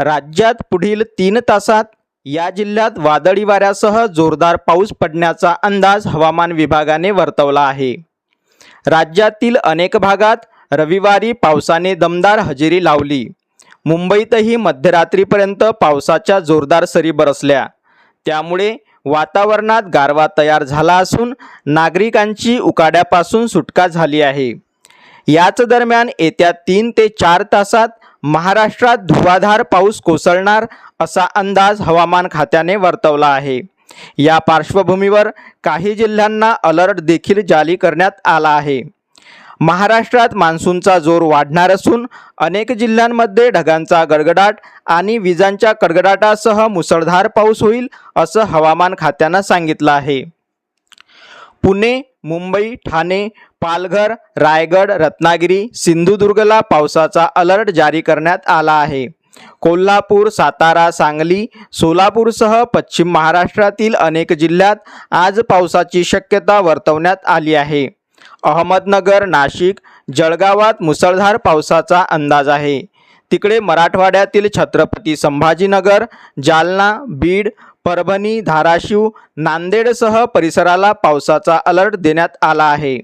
राज्यात पुढील तीन तासात या जिल्ह्यात वादळी वाऱ्यासह जोरदार पाऊस पडण्याचा अंदाज हवामान विभागाने वर्तवला आहे. राज्यातील अनेक भागात रविवारी पावसाने दमदार हजेरी लावली. मुंबईतही मध्यरात्रीपर्यंत पावसाच्या जोरदार सरी बरसल्या. त्यामुळे वातावरणात गारवा तयार झाला असून नागरिकांची उकाड्यापासून सुटका झाली आहे. याच दरम्यान येत्या तीन ते चार तासात महाराष्ट्रात धुवाधार पाऊस कोसळणार असा अंदाज हवामान खात्याने वर्तवला आहे. या पार्श्वभूमीवर काही जिल्ह्यांना अलर्ट देखील जारी करण्यात आला आहे. महाराष्ट्रात मान्सूनचा जोर वाढणार असून अनेक जिल्ह्यांमध्ये ढगांचा गडगडाट आणि विजांच्या कडगडाटासह मुसळधार पाऊस होईल असं हवामान खात्यानं सांगितलं आहे. पुणे मुंबई ठाणे पालघर रायगड रत्नागिरी सिंधुदुर्गला पावसाचा अलर्ट जारी करण्यात आला आहे. कोल्हापूर सातारा सांगली सोलापूरसह पश्चिम महाराष्ट्रातील अनेक जिल्ह्यात आज पावसाची शक्यता वर्तवण्यात आली आहे. अहमदनगर नाशिक जळगावात मुसळधार पावसाचा अंदाज आहे. तिकडे मराठवाड्यातील छत्रपती संभाजीनगर जालना बीड परभणी धाराशिव नांदेडसह परिसराला पावसाचा अलर्ट देण्यात आला आहे.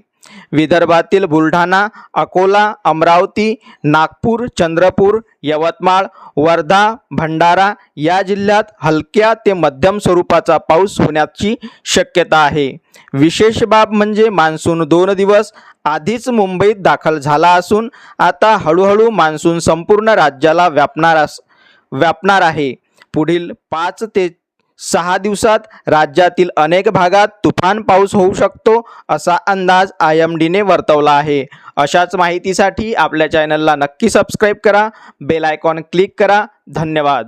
विदर्भातील बुलढाणा अकोला अमरावती नागपूर चंद्रपूर यवतमाळ वर्धा भंडारा या जिल्ह्यात हलक्या ते मध्यम स्वरूपाचा पाऊस होण्याची शक्यता आहे. विशेष बाब म्हणजे मान्सून दोन दिवस आधीच मुंबईत दाखल झाला असून आता हळूहळू मान्सून संपूर्ण राज्याला व्यापणार अस व्यापणार आहे. पुढील पाच ते सहा दिवसात राज्यातील अनेक भागात तुफान पाऊस होऊ शकतो असा अंदाज आय एम डीने वर्तवला आहे. अशाच माहितीसाठी आपल्या चॅनलला नक्की सबस्क्राईब करा बेल आयकॉन क्लिक करा. धन्यवाद.